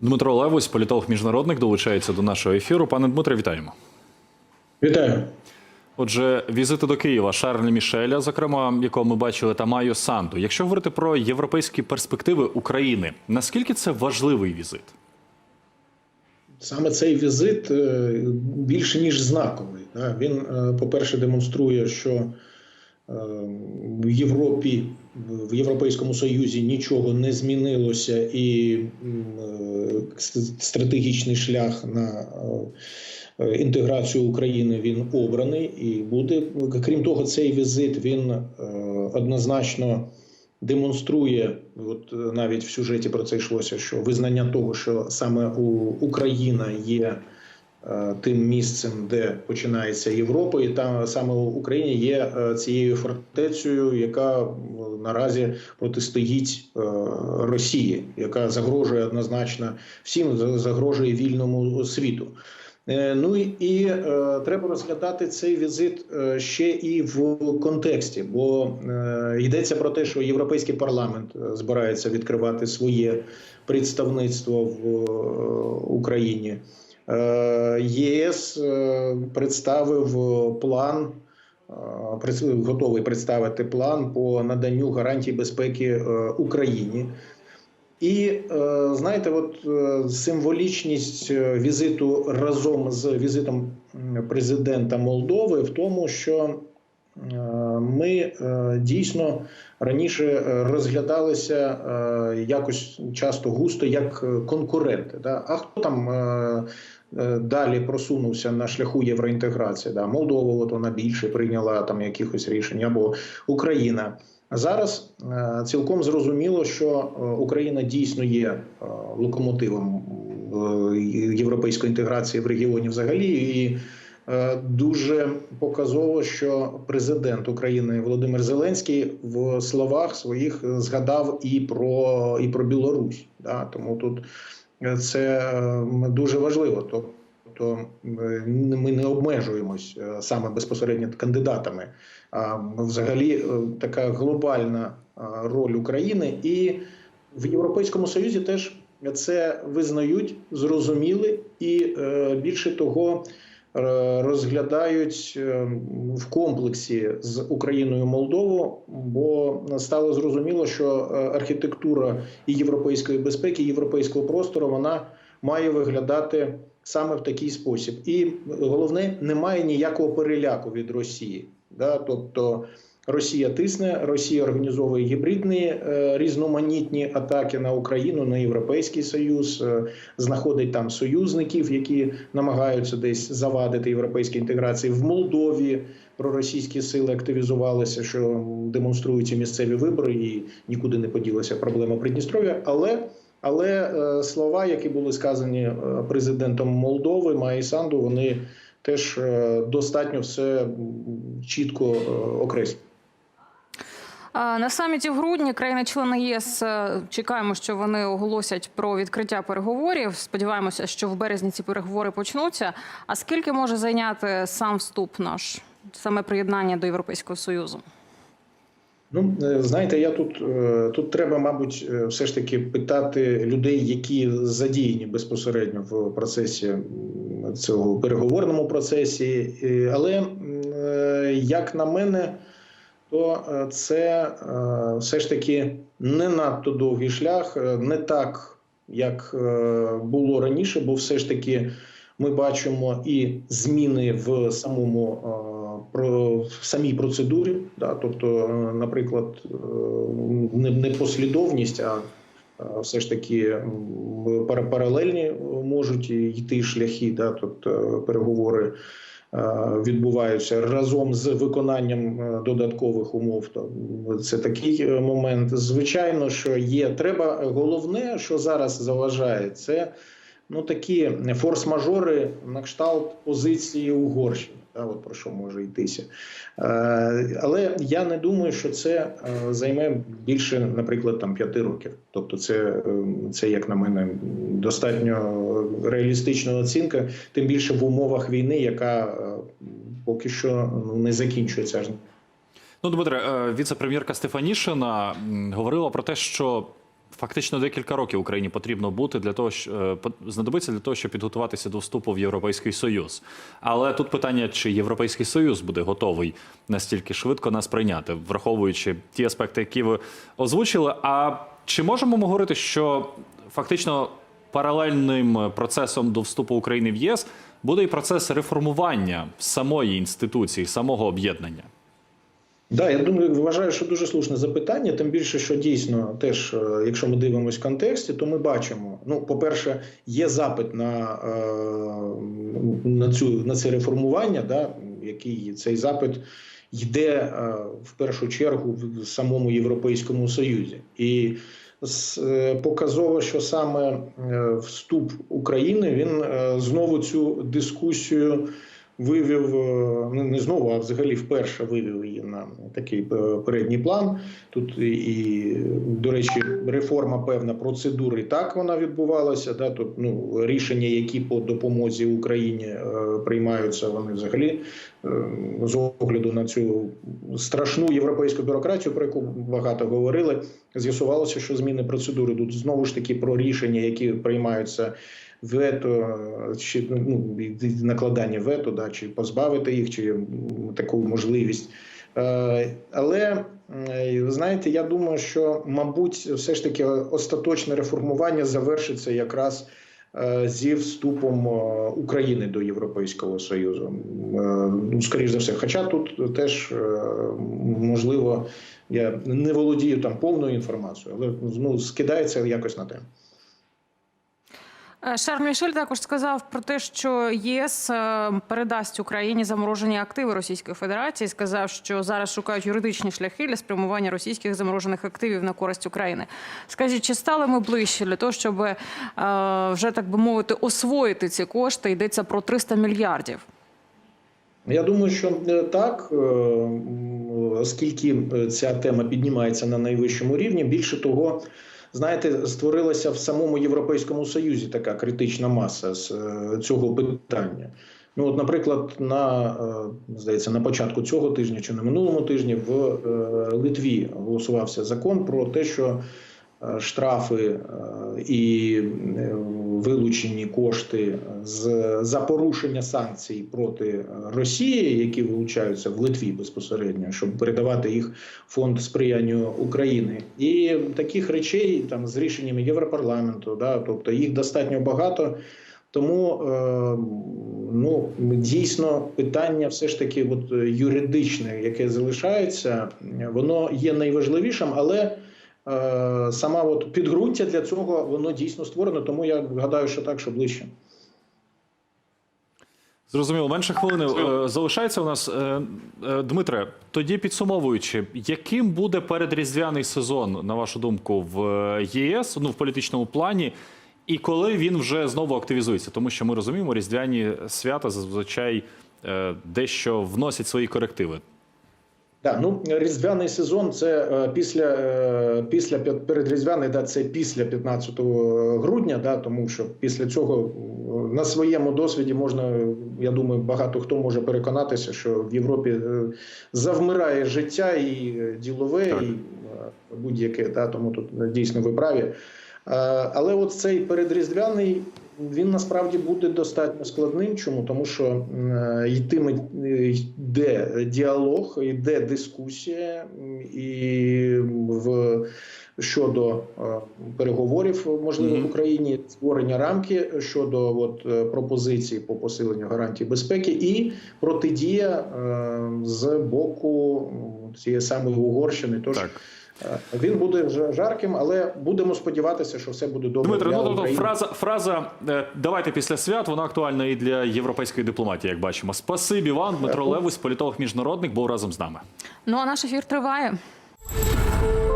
Дмитро Левось, політолог міжнародник, долучається до нашого ефіру. Пане Дмитре, вітаємо. Вітаю. Отже, візити до Києва Шарлі Мішеля, зокрема, якого ми бачили, та Майо Санду. Якщо говорити про європейські перспективи України, наскільки це важливий візит? Саме цей візит е, більше ніж знаковий. Він, е, по-перше, демонструє, що в Європі, в Європейському Союзі нічого не змінилося, і е, стратегічний шлях на е, інтеграцію України він обраний і буде. Крім того, цей візит він е, однозначно демонструє, от е, навіть в сюжеті про це йшлося, що визнання того, що саме Україна є е, тим місцем, де починається Європа, і там саме у Україні є е, цією фортецею, яка е, наразі протистоїть е, Росії, яка загрожує однозначно всім, за- загрожує вільному світу. Е, Ну і, е, треба розглядати цей візит е, ще і в контексті, бо е, йдеться про те, що європейський парламент е, збирається відкривати своє представництво в е, Україні. Е, ЄС е, представив план. е, Готовий представити план по наданню гарантій безпеки Україні. І знаєте, от символічність візиту разом з візитом президента Молдови в тому, що ми е, дійсно раніше е, розглядалися е, якось часто густо як конкуренти. А хто там далі просунувся на шляху євроінтеграції? Молдова, от вона більше прийняла там якихось рішень, або Україна. Зараз цілком зрозуміло, що Україна дійсно є локомотивом європейської інтеграції в регіоні взагалі, і дуже показово, що президент України Володимир Зеленський в словах своїх згадав і про і про Білорусь. Да? Тому тут е, це е, дуже важливо. Тобто е, ми не обмежуємось е, саме безпосередньо кандидатами. А взагалі е, така глобальна е, роль України, і в Європейському Союзі теж це визнають, зрозуміли, і е, більше того е, розглядають е, в комплексі з Україною Молдову, бо стало зрозуміло, що е, архітектура і європейської безпеки, і європейського простору вона має виглядати саме в такий спосіб. І головне, немає ніякого переляку від Росії. Да? Тобто Росія тисне, Росія організовує гібридні е, різноманітні атаки на Україну, на Європейський Союз, е, знаходить там союзників, які намагаються десь завадити європейській інтеграції в Молдові. Проросійські сили активізувалися, що демонструють ці місцеві вибори, і нікуди не поділася проблема Придністров'я. Але але е, слова, які були сказані президентом Молдови Маї Санду, вони теж достатньо все чітко окреслюють. На саміті в грудні країни-члени ЄС е, чекаємо, що вони оголосять про відкриття переговорів. Сподіваємося, що в березні ці переговори почнуться. А скільки може зайняти сам вступ наш, саме приєднання до Європейського союзу? Ну е, знаєте, я тут е, тут треба, мабуть, все ж таки питати людей, які задіяні безпосередньо в процесі цього переговорному процесі. Але як на мене, то е, це е, все ж таки не надто довгий шлях, е, не так, як було раніше, бо все ж таки ми бачимо і зміни в самому про самій процедурі, да, тобто, наприклад, не, послідовність, а все ж таки паралельні можуть йти шляхи, да, тобто переговори відбуваються разом з виконанням е, додаткових умов. Це такий е, момент. Звичайно, що є. Треба головне, що зараз заважає, це ну такі форс-мажори на кшталт позиції Угорщини. Та, от про що може йтися. Е, але я не думаю, що це е, займе більше, наприклад, там п'яти років. Тобто, це, е, це, як на мене, достатньо реалістична оцінка, тим більше в умовах війни, яка поки що ну, не закінчується Ну, Дмитре, віце-прем'єрка Стефанішина говорила про те, що Фактично декілька років Україні потрібно бути для того, що е, знадобиться для того, щоб підготуватися до вступу в Європейський Союз. Але тут питання, чи Європейський Союз буде готовий настільки швидко нас прийняти, враховуючи ті аспекти, які ви озвучили. А чи можемо ми говорити, що фактично паралельним процесом до вступу України в ЄС буде і процес реформування самої інституції, самого об'єднання? Да, я думаю, вважаю, що дуже слушне запитання. Тим більше, що дійсно, теж, е, якщо ми дивимося в контексті, то ми бачимо. Ну, по-перше, є запит на, е, на цю на це реформування, да, який цей запит йде е, в першу чергу в самому Європейському Союзі. І показово, що саме вступ України він знову цю дискусію вивів е, ну, не знову, а взагалі вперше вивів її на такий е, передній план. Тут і, до речі, реформа певна процедури так вона відбувалася. Да, тобто ну рішення, які по допомозі Україні е, приймаються, вони взагалі з огляду на цю страшну європейську бюрократію, про яку багато говорили, з'ясувалося, що зміни процедури тут знову ж таки про рішення, які приймаються вето чи ну, накладання вето, да, чи позбавити їх, чи таку можливість. Е, Але е, знаєте, я думаю, що мабуть, все ж таки остаточне реформування завершиться якраз. Е, Зі вступом е, України до Європейського Союзу, Е, ну скоріш за все. Хоча тут теж можливо, я не володію там повною інформацією, але ну скидається якось на те. Е, Шарль Мішель також сказав про те, що ЄС е, передасть Україні заморожені активи Російської Федерації. Сказав, що зараз шукають юридичні шляхи для спрямування російських заморожених активів на користь України. Скажіть, чи стали ми ближче для того, щоб е, вже так би мовити освоїти ці кошти? Йдеться про 300 мільярдів. Я думаю, що так, оскільки ця тема піднімається на найвищому рівні, більше того, знаєте, створилася в самому Європейському Союзі така критична маса з е, цього питання. Ну, от, наприклад, на е, здається, на початку цього тижня чи на минулому тижні в е, Литві голосувався закон про те, що штрафи е, і е, вилучені кошти з за порушення санкцій проти Росії, які вилучаються в Литві безпосередньо, щоб передавати їх фонд сприянню України, і таких речей там з рішеннями Європарламенту, да, тобто їх достатньо багато. Тому е, ну дійсно питання, все ж таки, от юридичне, яке залишається, воно є найважливішим, але сама от підґрунтя для цього воно дійсно створено. Тому я гадаю, що так, що ближче. Зрозуміло, менше хвилини е, залишається у нас. Е, е, Дмитре, тоді підсумовуючи, яким буде передріздвяний сезон, на вашу думку, в е, ЄС, ну в політичному плані, і коли він вже знову активізується? Тому що ми розуміємо, різдвяні свята зазвичай е, дещо вносять свої корективи. Да, ну різдвяний сезон це е, після е, після передріздвяний, да, це після 15 грудня, да, тому що після цього е, на своєму досвіді можна, я думаю, багато хто може переконатися, що в Європі е, завмирає життя і е, ділове, Так. і е, будь-яке, да, тому тут е, дійсно ви праві. Е, Але от цей передріздвяний він насправді буде достатньо складним. Чому? Тому що е, йтиме е, йде діалог, йде дискусія, і в щодо е, переговорів можливих в Україні, створення рамки щодо от, е, пропозицій по посиленню гарантій безпеки і протидія е, з боку цієї самої Угорщини. Тож Так. він буде вже жарким, але будемо сподіватися, що все буде добре. Дмитро, для ну тобто фраза, фраза давайте після свят, вона актуальна і для європейської дипломатії, як бачимо. Спасибі вам, Дмитро Дякую. Левус, політолог міжнародник, був разом з нами. Ну а наш ефір триває. Thank you.